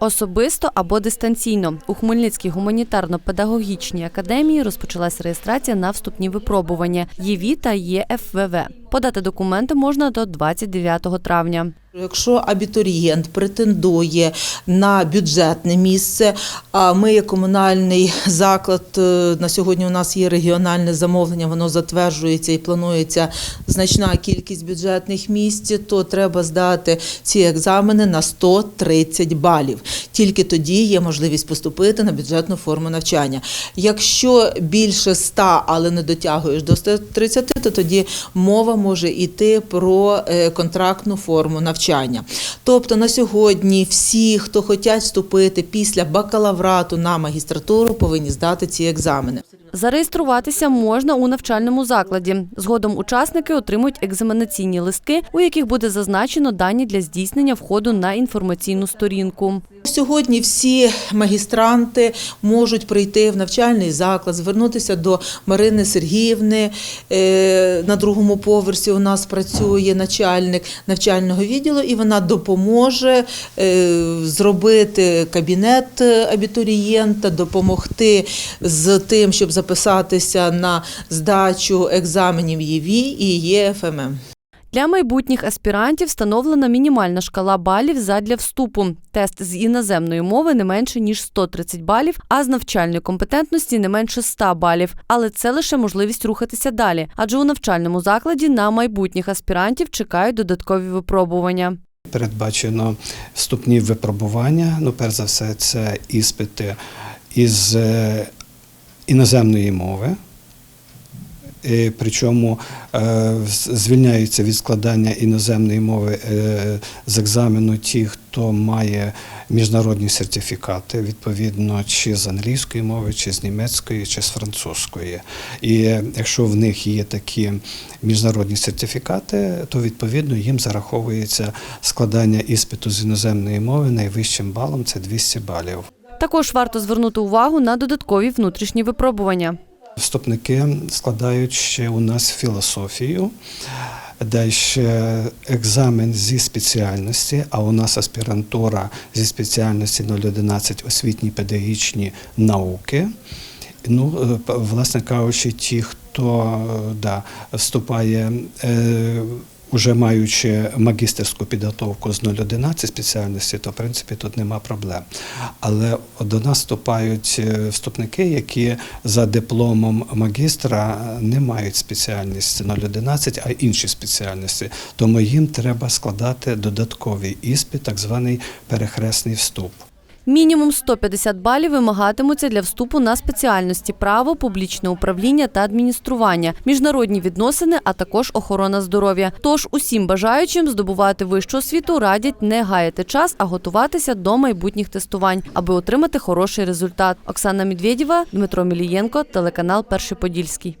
Особисто або дистанційно у Хмельницькій гуманітарно-педагогічній академії розпочалась реєстрація на вступні випробування ЄВІ та ЄФВВ. Подати документи можна до 29 травня. Якщо абітурієнт претендує на бюджетне місце, а ми як комунальний заклад е, на сьогодні у нас є регіональне замовлення, воно затверджується і планується значна кількість бюджетних місць, то треба здати ці екзамени на 130 балів. Тільки тоді є можливість поступити на бюджетну форму навчання. Якщо більше 100, але не дотягуєш до 130, то тоді мова може йти про е, контрактну форму навчання. Тобто на сьогодні всі, хто хочуть вступити після бакалаврату на магістратуру, повинні здати ці екзамени. Зареєструватися можна у навчальному закладі. Згодом учасники отримують екзаменаційні листки, у яких буде зазначено дані для здійснення входу на інформаційну сторінку. Сьогодні всі магістранти можуть прийти в навчальний заклад, звернутися до Марини Сергіївни. Е, На другому поверсі у нас працює начальник навчального відділу, і вона допоможе е, зробити кабінет абітурієнта, допомогти з тим, щоб записатися на здачу екзаменів ЄВІ і ЄФММ. Для майбутніх аспірантів встановлена мінімальна шкала балів задля вступу. Тест з іноземної мови не менше ніж 130 балів, а з навчальної компетентності не менше 100 балів. Але це лише можливість рухатися далі, адже у навчальному закладі на майбутніх аспірантів чекають додаткові випробування. Передбачено вступні випробування. Ну, перш за все, це іспити із е, іноземної мови. Причому е, звільняються від складання іноземної мови е, з екзамену ті, хто має міжнародні сертифікати, відповідно, чи з англійської мови, чи з німецької, чи з французької. І якщо в них є такі міжнародні сертифікати, то відповідно їм зараховується складання іспиту з іноземної мови найвищим балом це 200 балів. Також варто звернути увагу на додаткові внутрішні випробування. Вступники складають ще у нас філософію, далі екзамен зі спеціальності, а у нас аспірантура зі спеціальності 011 освітні педагогічні науки. Ну, е, власне кажучи, ті, хто е, да, вступає. Е, Уже маючи магістерську підготовку з 011 спеціальності, то в принципі тут нема проблем. Але до нас вступають е, вступники, які за дипломом магістра не мають спеціальність 011, а інші спеціальності. Тому їм треба складати додатковий іспит, так званий перехресний вступ. Мінімум 150 балів вимагатимуться для вступу на спеціальності право, публічне управління та адміністрування, міжнародні відносини, а також охорона здоров'я. Тож усім бажаючим здобувати вищу освіту радять не гаяти час, а готуватися до майбутніх тестувань, аби отримати хороший результат. Оксана Медведєва, Дмитро Мілієнко, телеканал Перший Подільський.